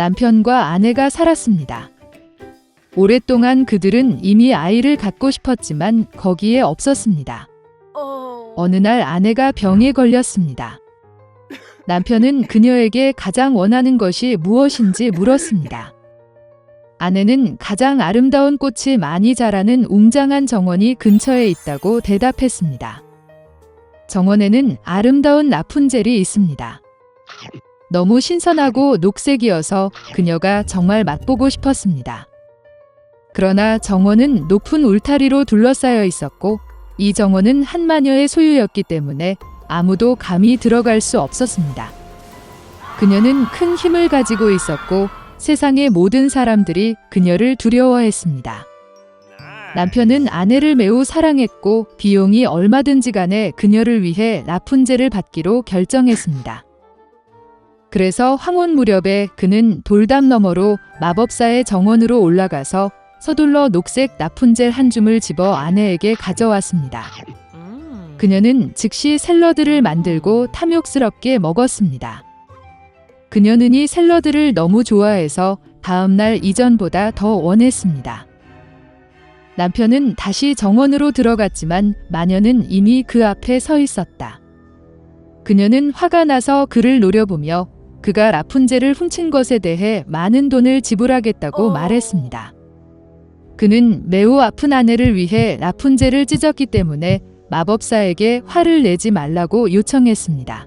남편과 아내가 살았습니다. 오랫동안 그들은 이미 아이를 갖고 싶었지만 거기에 없었습니다. 어느 날 아내가 병에 걸렸습니다. 남편은 그녀에게 가장 원하는 것이 무엇인지 물었습니다. 아내는 가장 아름다운 꽃이 많이 자라는 웅장한 정원이 근처에 있다고 대답했습니다. 정원에는 아름다운 라푼젤이 있습니다. 너무 신선하고 녹색이어서 그녀가 정말 맛보고 싶었습니다. 그러나 정원은 높은 울타리로 둘러싸여 있었고 이 정원은 한 마녀의 소유였기 때문에 아무도 감히 들어갈 수 없었습니다. 그녀는 큰 힘을 가지고 있었고 세상의 모든 사람들이 그녀를 두려워했습니다. 남편은 아내를 매우 사랑했고 비용이 얼마든지 간에 그녀를 위해 라푼젤을 받기로 결정했습니다. 그래서 황혼 무렵에 그는 돌담 너머로 마법사의 정원으로 올라가서 서둘러 녹색 라푼젤 한 줌을 집어 아내에게 가져왔습니다. 그녀는 즉시 샐러드를 만들고 탐욕스럽게 먹었습니다. 그녀는 이 샐러드를 너무 좋아해서 다음날 이전보다 더 원했습니다. 남편은 다시 정원으로 들어갔지만 마녀는 이미 그 앞에 서 있었다. 그녀는 화가 나서 그를 노려보며 그가 라푼젤을 훔친 것에 대해 많은 돈을 지불하겠다고 어. 말했습니다. 그는 매우 아픈 아내를 위해 라푼젤을 찢었기 때문에 마법사에게 화를 내지 말라고 요청했습니다.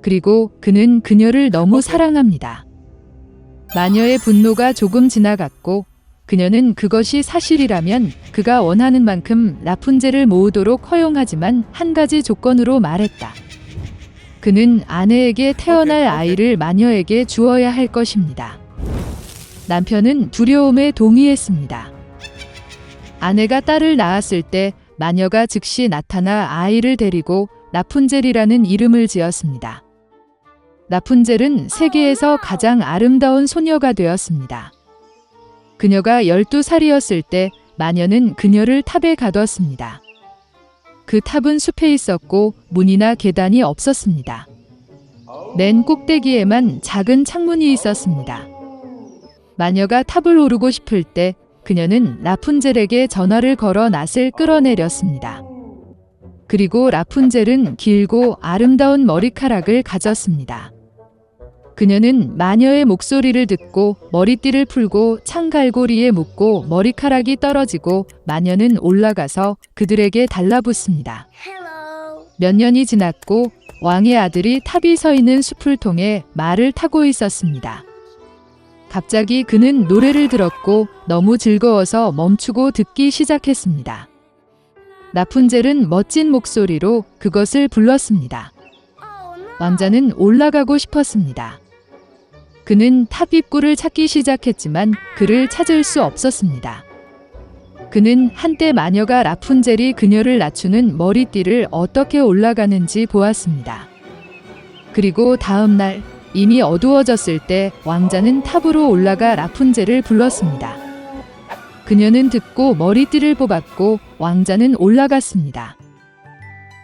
그리고 그는 그녀를 너무 사랑합니다. 마녀의 분노가 조금 지나갔고 그녀는 그것이 사실이라면 그가 원하는 만큼 라푼젤을 모으도록 허용하지만 한 가지 조건으로 말했다. 그는 아내에게 태어날 아이를 마녀에게 주어야 할 것입니다. 남편은 두려움에 동의했습니다. 아내가 딸을 낳았을 때 마녀가 즉시 나타나 아이를 데리고 라푼젤이라는 이름을 지었습니다. 라푼젤은 세계에서 가장 아름다운 소녀가 되었습니다. 그녀가 12살이었을 때 마녀는 그녀를 탑에 가뒀습니다. 그 탑은 숲에 있었고 문이나 계단이 없었습니다. 맨 꼭대기에만 작은 창문이 있었습니다. 마녀가 탑을 오르고 싶을 때 그녀는 라푼젤에게 전화를 걸어 낫을 끌어내렸습니다. 그리고 라푼젤은 길고 아름다운 머리카락을 가졌습니다. 그녀는 마녀의 목소리를 듣고 머리띠를 풀고 창갈고리에 묶고 머리카락이 떨어지고 마녀는 올라가서 그들에게 달라붙습니다. 몇 년이 지났고 왕의 아들이 탑이 서 있는 숲을 통해 말을 타고 있었습니다. 갑자기 그는 노래를 들었고 너무 즐거워서 멈추고 듣기 시작했습니다. 라푼젤은 멋진 목소리로 그것을 불렀습니다. 왕자는 올라가고 싶었습니다. 그는 탑 입구를 찾기 시작했지만 그를 찾을 수 없었습니다. 그는 한때 마녀가 라푼젤이 그녀를 낮추는 머리띠를 어떻게 올라가는지 보았습니다. 그리고 다음 날 이미 어두워졌을 때 왕자는 탑으로 올라가 라푼젤을 불렀습니다. 그녀는 듣고 머리띠를 뽑았고 왕자는 올라갔습니다.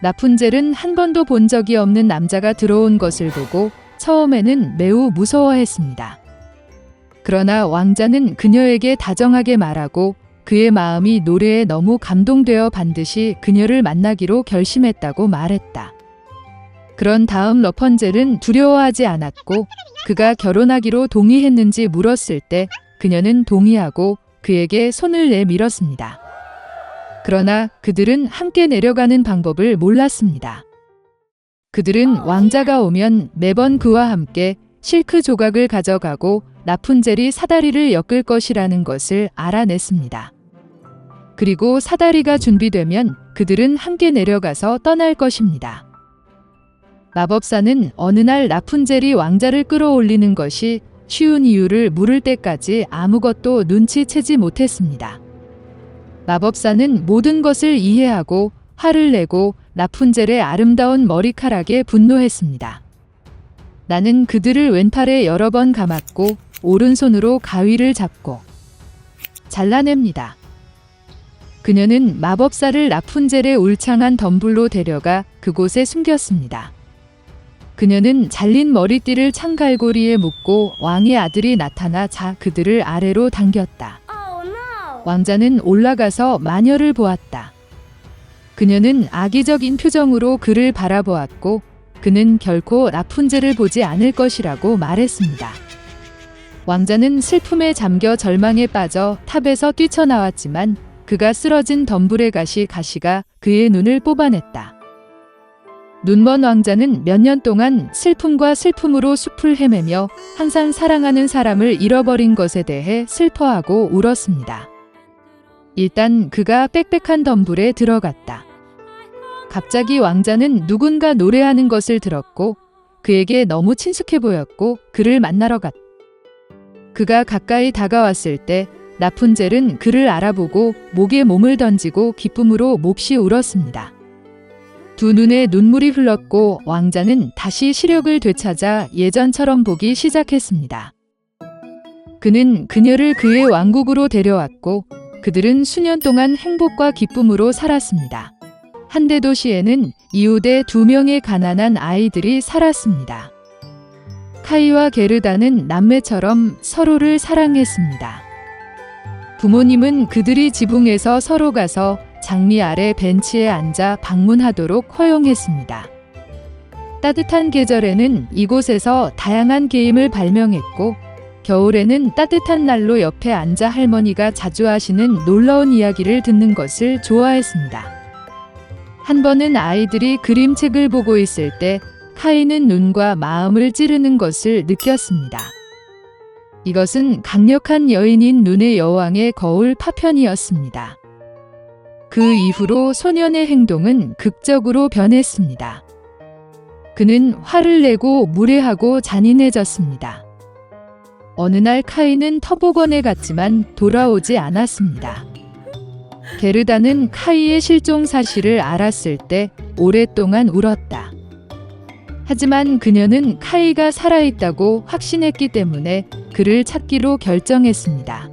라푼젤은 한 번도 본 적이 없는 남자가 들어온 것을 보고 처음에는 매우 무서워했습니다. 그러나 왕자는 그녀에게 다정하게 말하고 그의 마음이 노래에 너무 감동되어 반드시 그녀를 만나기로 결심했다고 말했다. 그런 다음 러펀젤은 두려워하지 않았고 그가 결혼하기로 동의했는지 물었을 때 그녀는 동의하고 그에게 손을 내밀었습니다. 그러나 그들은 함께 내려가는 방법을 몰랐습니다. 그들은 왕자가 오면 매번 그와 함께 실크 조각을 가져가고 라푼젤이 사다리를 엮을 것이라는 것을 알아냈습니다. 그리고 사다리가 준비되면 그들은 함께 내려가서 떠날 것입니다. 마법사는 어느 날 라푼젤이 왕자를 끌어올리는 것이 쉬운 이유를 물을 때까지 아무것도 눈치채지 못했습니다. 마법사는 모든 것을 이해하고 화를 내고 라푼젤의 아름다운 머리카락에 분노했습니다. 나는 그들을 왼팔에 여러 번 감았고 오른손으로 가위를 잡고 잘라냅니다. 그녀는 마법사를 라푼젤의 울창한 덤불로 데려가 그곳에 숨겼습니다. 그녀는 잘린 머리띠를 창갈고리에 묶고 왕의 아들이 나타나 자 그들을 아래로 당겼다. Oh! 왕자는 올라가서 마녀를 보았다. 그녀는 악의적인 표정으로 그를 바라보았고 그는 결코 라푼젤을 보지 않을 것이라고 말했습니다. 왕자는 슬픔에 잠겨 절망에 빠져 탑에서 뛰쳐나왔지만 그가 쓰러진 덤불의 가시 가시가 그의 눈을 뽑아냈다. 눈먼 왕자는 몇 년 동안 슬픔과 슬픔으로 숲을 헤매며 항상 사랑하는 사람을 잃어버린 것에 대해 슬퍼하고 울었습니다. 일단 그가 빽빽한 덤불에 들어갔다. 갑자기 왕자는 누군가 노래하는 것을 들었고 그에게 너무 친숙해 보였고 그를 만나러 갔다. 그가 가까이 다가왔을 때 라푼젤은 그를 알아보고 목에 몸을 던지고 기쁨으로 몹시 울었습니다. 두 눈에 눈물이 흘렀고 왕자는 다시 시력을 되찾아 예전처럼 보기 시작했습니다. 그는 그녀를 그의 왕국으로 데려왔고 그들은 수년 동안 행복과 기쁨으로 살았습니다. 한대 도시에는 이웃의 두 명의 가난한 아이들이 살았습니다. 카이와 게르다는 남매처럼 서로를 사랑했습니다. 부모님은 그들이 지붕에서 서로 가서 장미 아래 벤치에 앉아 방문하도록 허용했습니다. 따뜻한 계절에는 이곳에서 다양한 게임을 발명했고, 겨울에는 따뜻한 난로 옆에 앉아 할머니가 자주 하시는 놀라운 이야기를 듣는 것을 좋아했습니다. 한 번은 아이들이 그림책을 보고 있을 때 카이는 눈과 마음을 찌르는 것을 느꼈습니다. 이것은 강력한 여인인 눈의 여왕의 거울 파편이었습니다. 그 이후로 소년의 행동은 극적으로 변했습니다. 그는 화를 내고 무례하고 잔인해졌습니다. 어느 날 카이는 터보건에 갔지만 돌아오지 않았습니다. 게르다는 카이의 실종 사실을 알았을 때 오랫동안 울었다. 하지만 그녀는 카이가 살아있다고 확신했기 때문에 그를 찾기로 결정했습니다.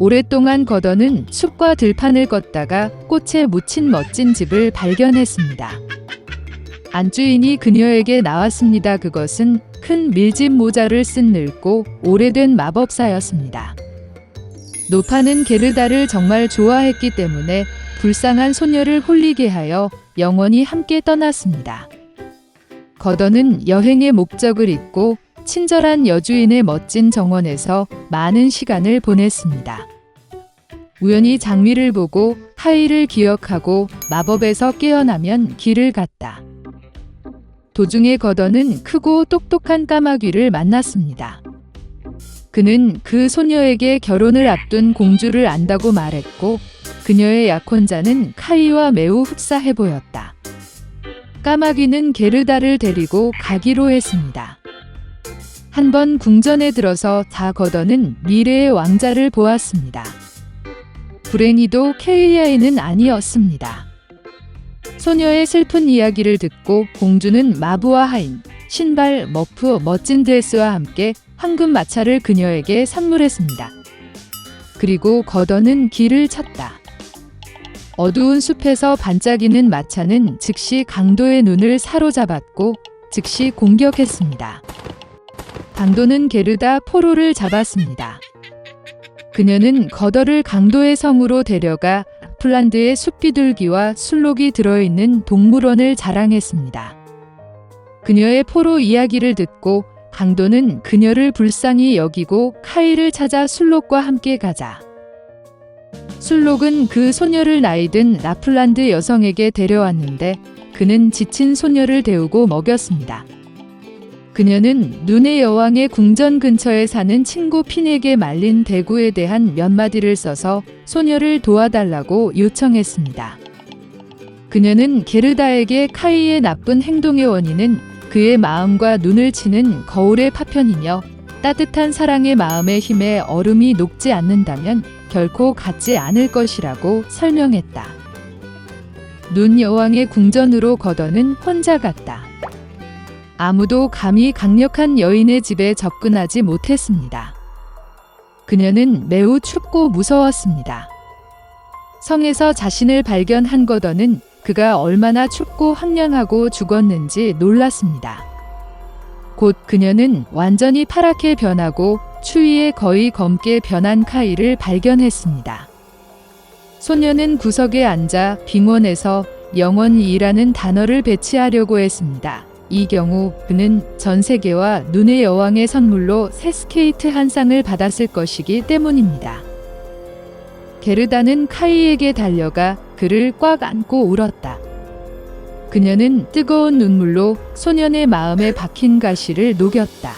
오랫동안 거더는 숲과 들판을 걷다가 꽃에 묻힌 멋진 집을 발견했습니다. 안주인이 그녀에게 나왔습니다. 그것은 큰 밀짚 모자를 쓴 늙고 오래된 마법사였습니다. 노파는 게르다를 정말 좋아했기 때문에 불쌍한 소녀를 홀리게 하여 영원히 함께 떠났습니다. 거더는 여행의 목적을 잊고 친절한 여주인의 멋진 정원에서 많은 시간을 보냈습니다. 우연히 장미를 보고 하이를 기억하고 마법에서 깨어나면 길을 갔다. 도중에 거더는 크고 똑똑한 까마귀를 만났습니다. 그는 그 소녀에게 결혼을 앞둔 공주를 안다고 말했고 그녀의 약혼자는 카이와 매우 흡사해 보였다. 까마귀는 게르다를 데리고 가기로 했습니다. 한 번 궁전에 들어서 다 거더는 미래의 왕자를 보았습니다. 불행히도 케이아이는 아니었습니다. 소녀의 슬픈 이야기를 듣고 공주는 마부와 하인, 신발, 머프, 멋진 드레스와 함께 황금 마차를 그녀에게 선물했습니다. 그리고 거더는 길을 찾다. 어두운 숲에서 반짝이는 마차는 즉시 강도의 눈을 사로잡았고 즉시 공격했습니다. 강도는 게르다 포로를 잡았습니다. 그녀는 거더를 강도의 성으로 데려가 플란드의 숲비둘기와 술록이 들어있는 동물원을 자랑했습니다. 그녀의 포로 이야기를 듣고 강도는 그녀를 불쌍히 여기고 카이를 찾아 술록과 함께 가자. 술록은 그 소녀를 나이든 라플란드 여성에게 데려왔는데 그는 지친 소녀를 데우고 먹였습니다. 그녀는 눈의 여왕의 궁전 근처에 사는 친구 핀에게 말린 대구에 대한 몇 마디를 써서 소녀를 도와달라고 요청했습니다. 그녀는 게르다에게 카이의 나쁜 행동의 원인은 그의 마음과 눈을 치는 거울의 파편이며 따뜻한 사랑의 마음의 힘에 얼음이 녹지 않는다면 결코 갖지 않을 것이라고 설명했다. 눈 여왕의 궁전으로 거더는 혼자 갔다. 아무도 감히 강력한 여인의 집에 접근하지 못했습니다. 그녀는 매우 춥고 무서웠습니다. 성에서 자신을 발견한 거더는 그가 얼마나 춥고 황량하고 죽었는지 놀랐습니다. 곧 그녀는 완전히 파랗게 변하고 추위에 거의 검게 변한 카이를 발견했습니다. 소녀는 구석에 앉아 빙원에서 영원이라는 단어를 배치하려고 했습니다. 이 경우 그는 전 세계와 눈의 여왕의 선물로 새 스케이트 한 쌍을 받았을 것이기 때문입니다. 게르다는 카이에게 달려가 그를 꽉 안고 울었다. 그녀는 뜨거운 눈물로 소년의 마음에 박힌 가시를 녹였다.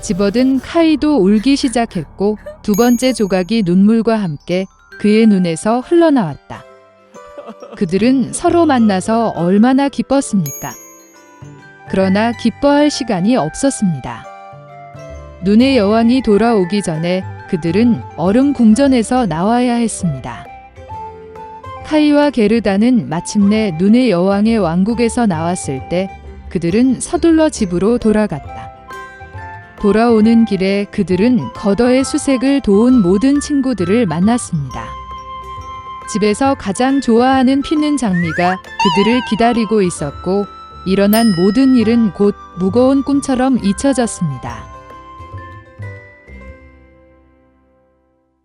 집어든 카이도 울기 시작했고 두 번째 조각이 눈물과 함께 그의 눈에서 흘러나왔다. 그들은 서로 만나서 얼마나 기뻤습니까? 그러나 기뻐할 시간이 없었습니다. 눈의 여왕이 돌아오기 전에 그들은 얼음 궁전에서 나와야 했습니다. 카이와 게르다는 마침내 눈의 여왕의 왕국에서 나왔을 때 그들은 서둘러 집으로 돌아갔다. 돌아오는 길에 그들은 거더의 수색을 도운 모든 친구들을 만났습니다. 집에서 가장 좋아하는 피는 장미가 그들을 기다리고 있었고 일어난 모든 일은 곧 무거운 꿈처럼 잊혀졌습니다.